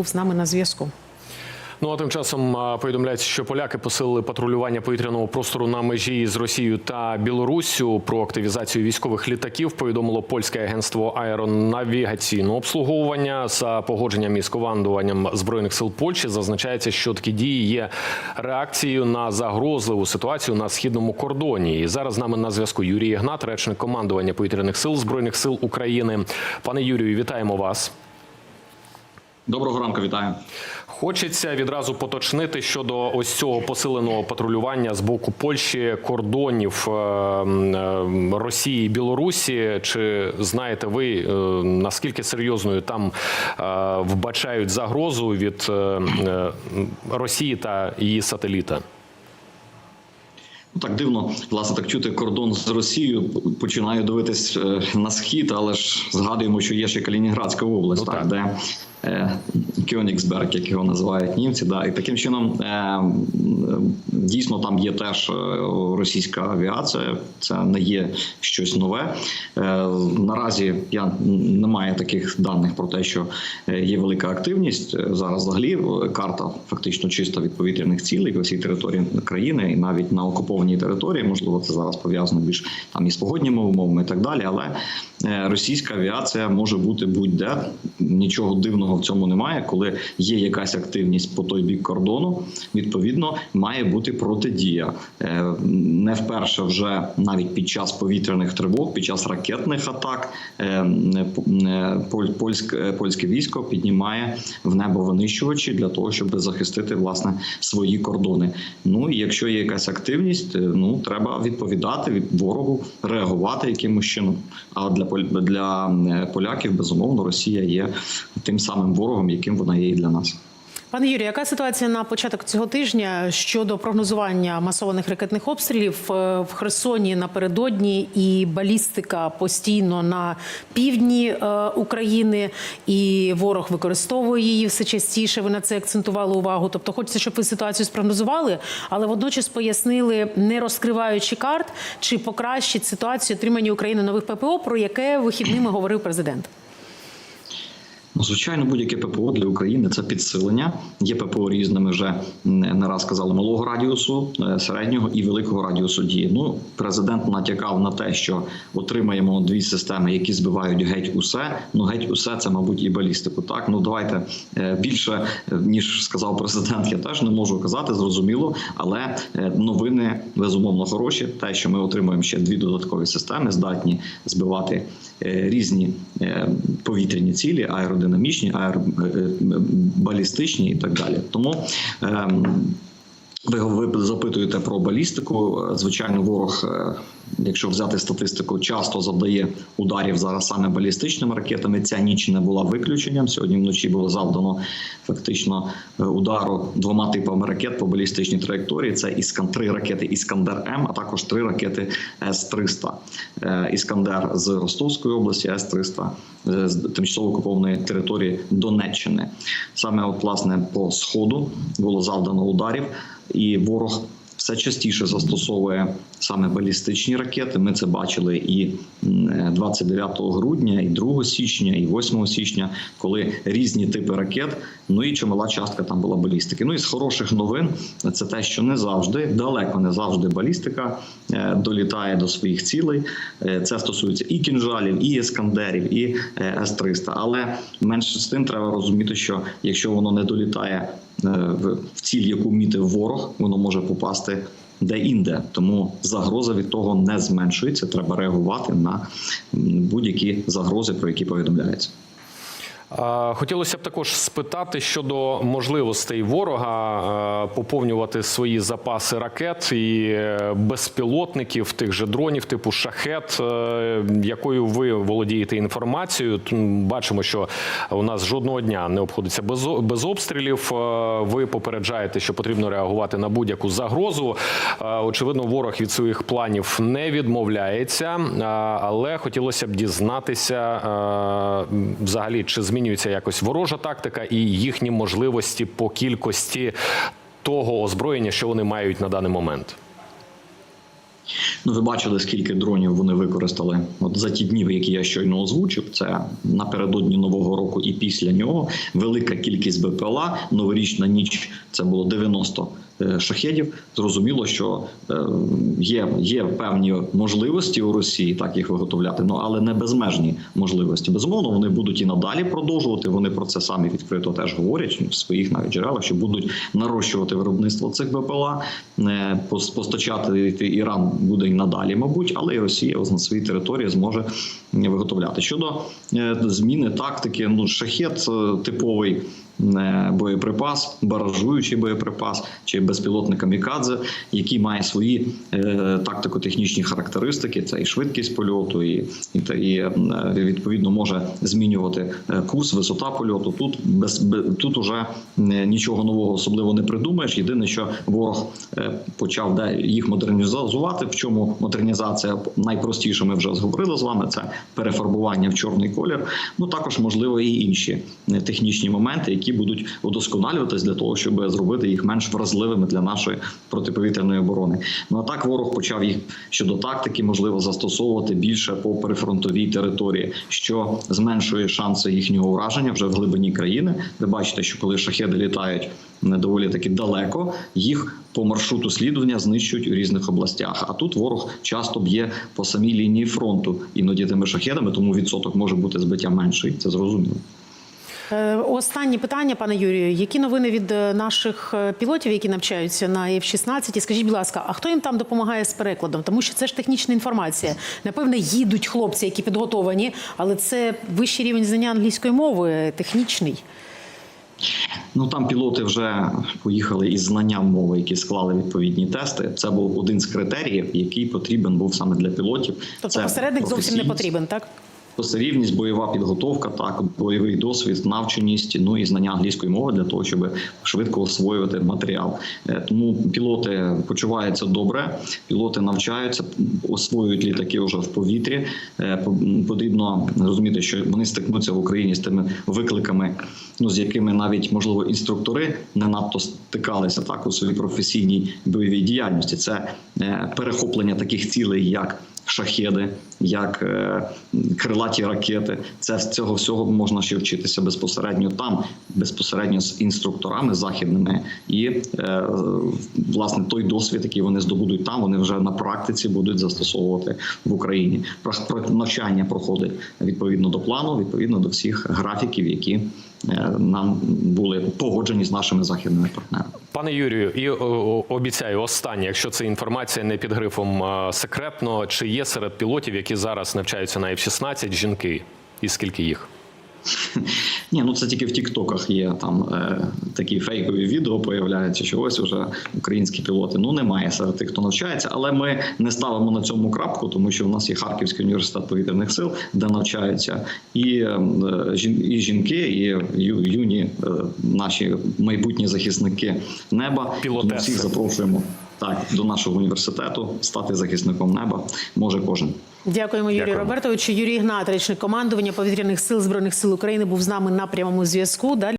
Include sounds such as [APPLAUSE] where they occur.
був з нами на зв'язку. Ну а тим часом повідомляється, що поляки посилили патрулювання повітряного простору на межі з Росією та Білоруссю. Про активізацію військових літаків повідомило польське агентство аеронавігаційного обслуговування за погодженням із командуванням збройних сил Польщі. Зазначається, що такі дії є реакцією на загрозливу ситуацію на східному кордоні. І зараз з нами на зв'язку Юрій Ігнат, речник командування повітряних сил збройних сил України. Пане Юрію, вітаємо вас. Доброго ранку, вітаю. Хочеться відразу поточнити щодо ось цього посиленого патрулювання з боку Польщі кордонів е, е, Росії і Білорусі. Чи знаєте ви е, наскільки серйозною там вбачають загрозу від Росії та її сателіта? Ну, Так дивно, власне, так чути кордон з Росією. Починаю дивитись е, на схід, але ж згадуємо, що є ще Калінінградська область, Ну, так, так. де е, Кьонігсберг, як його називають німці. Да, і таким чином е, дійсно там є теж російська авіація. Це не є щось нове. Е, наразі я не маю таких даних про те, що є велика активність. Зараз взагалі карта фактично чиста від повітряних цілей по всій території країни, і навіть на окупованій території, можливо, це зараз пов'язано більш там із погодніми умовами і так далі. Але російська авіація може бути будь-де. Нічого дивного в цьому немає. Коли є якась активність по той бік кордону, відповідно має бути протидія. Е, Не вперше вже навіть під час повітряних тривог, під час ракетних атак е, е, поль- польське, військо піднімає в небо винищувачі для того, щоб захистити власне свої кордони. Ну і якщо є якась активність, е, ну треба відповідати від ворогу, реагувати якимось чином. А для для е, поляків безумовно Росія є тим самим ворогом, яким вона є і для нас. Пане Юрію, яка ситуація на початок цього тижня щодо прогнозування масованих ракетних обстрілів е, в Херсоні напередодні і балістика постійно на півдні е, України, і ворог використовує її все частіше. Ви на це акцентували увагу. Тобто, хочеться, щоб ви ситуацію спрогнозували, але водночас пояснили, не розкриваючи карт, чи покращить ситуацію отримання України нових ППО, про яке вихідними говорив президент. Ну, звичайно, будь-яке ППО для України це підсилення. Є ППО різними вже не раз казали малого радіусу, е, середнього і великого радіусу дії. Ну, президент натякав на те, що отримаємо дві системи, які збивають геть усе. Ну геть усе це, мабуть, і балістику. Так ну давайте е, більше е, ніж сказав президент. Я теж не можу казати, зрозуміло, але новини безумовно хороші. Те, що ми отримуємо ще дві додаткові системи, здатні збивати різні е, повітряні цілі, аеродинамічні, аеробалістичні і так далі. Тому ем, ви, запитуєте про балістику. Звичайно, ворог, е, якщо взяти статистику, часто завдає ударів зараз саме балістичними ракетами. Ця ніч не була виключенням. Сьогодні вночі було завдано фактично е, удару двома типами ракет по балістичній траєкторії. Це іскан три ракети Іскандер М, а також три ракети С-300. Е, Іскандер з Ростовської області, С-300 е, з тимчасово окупованої території Донеччини. Саме от власне по сходу було завдано ударів, і ворог все частіше застосовує саме балістичні ракети. Ми це бачили і м, 29 грудня, і 2 січня, і 8 січня, коли різні типи ракет. Ну і чимала частка там була балістики. Ну і з хороших новин це те, що не завжди, далеко не завжди балістика е, долітає до своїх цілей. Е, Це стосується і кінжалів, і ескандерів, і е, С-300. Але менше з тим треба розуміти, що якщо воно не долітає е, в в ціль, яку мітив ворог, воно може попасти. Де-інде, тому загроза від того не зменшується. Треба реагувати на будь-які загрози, про які повідомляється. Хотілося б також спитати щодо можливостей ворога поповнювати свої запаси ракет і е, безпілотників, тих же дронів, типу шахет, е, якою ви володієте інформацією. Бачимо, що у нас жодного дня не обходиться без, обстрілів. Е, Ви попереджаєте, що потрібно реагувати на будь-яку загрозу. Очевидно, ворог від своїх планів не відмовляється, але хотілося б дізнатися взагалі, чи змінюється якось ворожа тактика і їхні можливості по кількості того озброєння, що вони мають на даний момент. Ну, ви бачили, скільки дронів вони використали от за ті дні, які я щойно озвучив. Це напередодні нового року і після нього. Велика кількість БПЛА. Новорічна ніч це було 90 е, шахедів. Зрозуміло, що е, є, є певні можливості у Росії так їх виготовляти, ну але не безмежні можливості. Безумовно, вони будуть і надалі продовжувати. Вони про це самі відкрито теж говорять в своїх навіть джерелах, що будуть нарощувати виробництво цих БПЛА, е, пос- постачати Іран буде і надалі, мабуть, але і Росія на своїй території зможе е, виготовляти. Щодо е, зміни тактики, ну шахет е, типовий. Е, Боєприпас, баражуючий боєприпас чи безпілотник камікадзе, який має свої е, тактико-технічні характеристики. Це і швидкість польоту, і, і, і е, відповідно може змінювати курс, висота польоту. Тут без, бе- тут уже нічого нового особливо не придумаєш. Єдине, що ворог почав де їх модернізувати. В чому модернізація найпростіше, ми вже зговорили з вами. Це перефарбування в чорний колір. Ну також можливо і інші технічні моменти, які будуть удосконалюватись для того, щоб зробити їх менш вразливими для нашої протиповітряної оборони. Ну а так ворог почав їх щодо тактики, можливо, застосовувати більше по прифронтовій території, що зменшує шанси їхнього ураження вже в глибині країни. Ви бачите, що коли шахеди літають доволі таки далеко, їх по маршруту слідування знищують у різних областях. А тут ворог часто б'є по самій лінії фронту, іноді тими шахедами, тому відсоток може бути збиття менший. Це зрозуміло. Е, Останнє питання, пане Юрію. Які новини від е, наших е, пілотів, які навчаються на F-16? І скажіть, будь ласка, а хто їм там допомагає з перекладом? Тому що це ж технічна інформація. Напевне, їдуть хлопці, які підготовані, але це вищий рівень знання англійської мови, технічний. Ну там пілоти вже поїхали із знанням мови, які склали відповідні тести. Це був один з критеріїв, який потрібен був саме для пілотів. Тобто Це посередник зовсім не потрібен, так? Посерівність, бойова підготовка, так бойовий досвід, навченість, ну і знання англійської мови для того, щоб швидко освоювати матеріал. Е, Тому пілоти почуваються добре, пілоти навчаються, освоюють літаки вже в повітрі. Е, Потрібно розуміти, що вони стикнуться в Україні з тими викликами, ну з якими навіть можливо інструктори не надто стикалися так у своїй професійній бойовій діяльності. Це е, перехоплення таких цілей, як шахеди, як е, крилаті ракети. Це цього всього можна ще вчитися безпосередньо там, безпосередньо з інструкторами західними, і е, власне той досвід, який вони здобудуть там, вони вже на практиці будуть застосовувати в Україні. Про- Навчання проходить відповідно до плану, відповідно до всіх графіків, які е, нам були погоджені з нашими західними партнерами. Пане Юрію, і обіцяю останнє, якщо це інформація не під грифом секретно, чи є серед пілотів, які зараз навчаються на F-16, жінки, і скільки їх? [LAUGHS] Ні, ну це тільки в Тіктоках є там е, такі фейкові відео появляються, що ось уже українські пілоти. Ну немає серед тих, хто навчається, але ми не ставимо на цьому крапку, тому що в нас є Харківський університет повітряних сил, де навчаються і, е, і жінки, і ю- юні е, наші майбутні захисники неба. Пілотеси. Всіх запрошуємо так до нашого університету стати захисником неба. Може кожен. Дякуємо, Юрію Дякуємо. Робертовичу. Юрій Ігнат, речник командування повітряних сил збройних сил України, був з нами на прямому зв'язку. Далі.